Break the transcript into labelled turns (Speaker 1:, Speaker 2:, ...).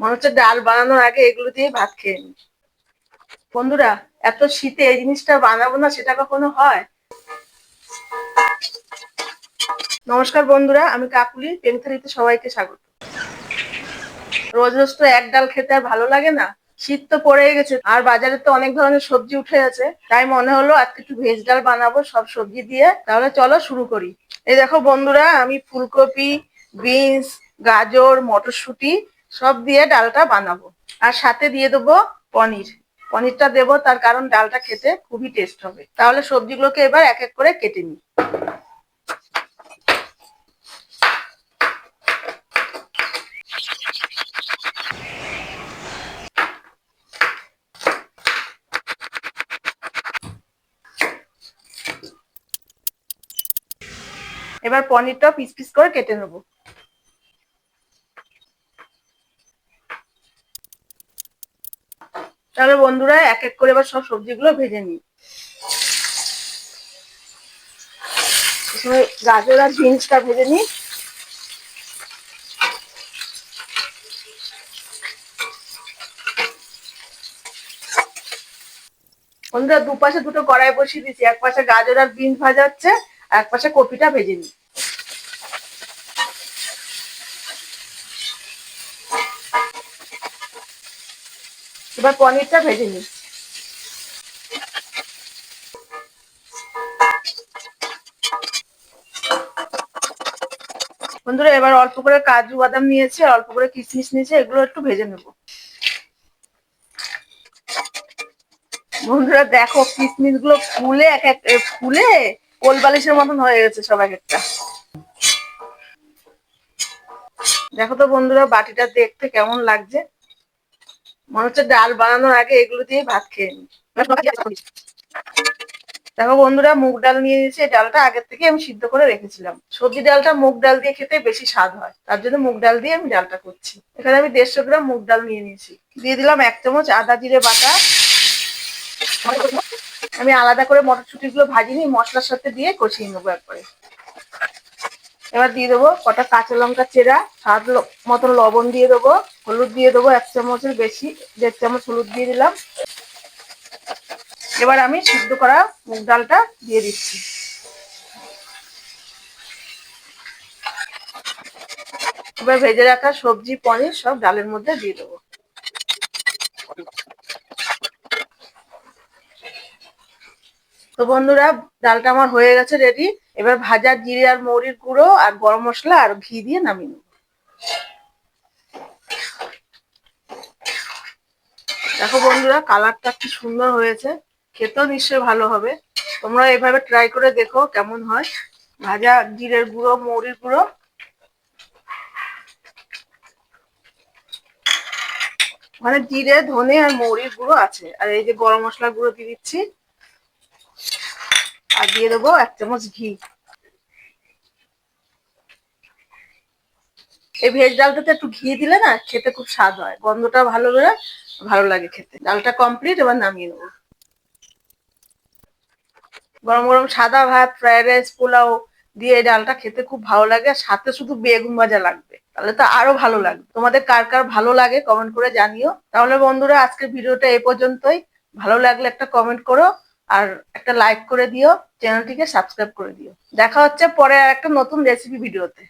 Speaker 1: মনে হচ্ছে ডাল বানানোর আগে এগুলো দিয়ে ভাত খেয়ে নি। বন্ধুরা, এত শীতে এই জিনিসটা বানাবো না, সেটা কখনো হয়? নমস্কার বন্ধুরা, আমি কাকুলি পেনথারিতে সবাইকে স্বাগত। রোজ রোজ তো এক ডাল খেতে আর ভালো লাগে না। শীত তো পড়ে গেছে, আর বাজারে তো অনেক ধরনের সবজি উঠে আছে। তাই মনে হলো আজকে একটু ভেজ ডাল বানাবো, সব সবজি দিয়ে। তাহলে চলো শুরু করি। এই দেখো বন্ধুরা, আমি ফুলকপি, বিনস, গাজর, মটরশুঁটি সব দিয়ে ডালটা বানাবো। আর সাথে দিয়ে দেবো পনির। পনিরটা দেবো, তার কারণ ডালটা খেতে খুবই টেস্ট হবে। তাহলে সবজিগুলোকে এবার এক এক করে কেটে নিই। এবার পনিরটা পিস পিস করে কেটে নেব। তাহলে বন্ধুরা এক এক করে এবার সব সবজিগুলো ভেজে নিই। গাজর আর বিনসটা ভেজে নিই। বন্ধুরা দুপাশে দুটো কড়াই বসিয়ে দিচ্ছি এক পাশে গাজর আর বিনস ভাজা হচ্ছে, আর এক পাশে কপিটা ভেজে নিই। এবার পনিরটা ভেজে নিই। বন্ধুরা, এবার অল্প করে কাজু বাদাম নিয়েছে অল্প করে কিশমিশ নিয়েছে, এগুলো একটু ভেজে নেব। বন্ধুরা, দেখো কিশমিশগুলো ফুলে, এক এক ফুলে কোল বালিশের মতন হয়ে গেছে সব এক একটা। দেখো তো বন্ধুরা, বাটিটা দেখতে কেমন লাগছে। মনে হচ্ছে ডাল বানানোর আগে এগুলো দিয়ে ভাত খেয়ে নি দেখো বন্ধুরা, মুগ ডাল নিয়ে নিয়েছি ডালটা আগের থেকে আমি সিদ্ধ করে রেখেছিলাম। সবজি ডালটা মুগ ডাল দিয়ে খেতে বেশি স্বাদ হয়, তার জন্য মুগ ডাল দিয়ে আমি ডালটা করছি। এখানে আমি দেড়শো গ্রাম মুগ ডাল নিয়ে নিয়েছি। দিয়ে দিলাম এক চামচ আদা, জিরে, বাটা। আমি আলাদা করে মটরশুঁটি গুলো ভাজিনি, মশলার সাথে দিয়ে কষিয়ে নেব একবারে। এবার দিয়ে দেবো কটা কাঁচা লঙ্কা চেরা, স্বাদ মতন লবণ দিয়ে দেবো। হলুদ দিয়ে দেবো, এক চামচের বেশি, দেড় চামচ হলুদ দিয়ে দিলাম। এবার আমি সিদ্ধ করা মুগ ডালটা দিয়ে দিচ্ছি। এবার ভেজে রাখা সবজি, পনির সব ডালের মধ্যে দিয়ে দেবো। তো বন্ধুরা, ডালটা আমার হয়ে গেছে রেডি এবার ভাজা জিরে আর মৌরির গুঁড়ো আর গরম মশলা আর ঘি দিয়ে নামিয়ে নেব। দেখো বন্ধুরা কালারটা কি সুন্দর হয়েছে। খেতেও নিশ্চয়ই ভালো হবে। তোমরা এভাবে ট্রাই করে দেখো কেমন হয়। ভাজা জিরের গুঁড়ো, মৌরির গুঁড়ো। মানে জিরে, ধনে আর মৌরির গুঁড়ো আছে। আর এই যে গরম মশলা গুঁড়ো দিয়ে দিচ্ছি। আর দিয়ে দেবো এক চামচ ঘি। এই ভেজ ডালটাতে একটু ঘি দিলে না খেতে খুব স্বাদ হয়। গন্ধটা ভালো বেরোয়। ভালো লাগে খেতে। ডালটা কমপ্লিট এবার নামিয়ে নেব। গরম গরম সাদা ভাত ফ্রাইড রাইস পোলাও দিয়ে ডালটা খেতে খুব ভালো লাগে। আর সাথে শুধু বেগুন ভাজা লাগবে। তাহলে তো আরও ভালো লাগবে। তোমাদের কার কার ভালো লাগে কমেন্ট করে জানিও। তাহলে বন্ধুরা, আজকের ভিডিওটা এ পর্যন্তই। ভালো লাগলে একটা কমেন্ট করো আর একটা লাইক করে দিও। চ্যানেলটিকে সাবস্ক্রাইব করে দিও। দেখা হচ্ছে পরে আর একটা নতুন রেসিপি ভিডিওতে।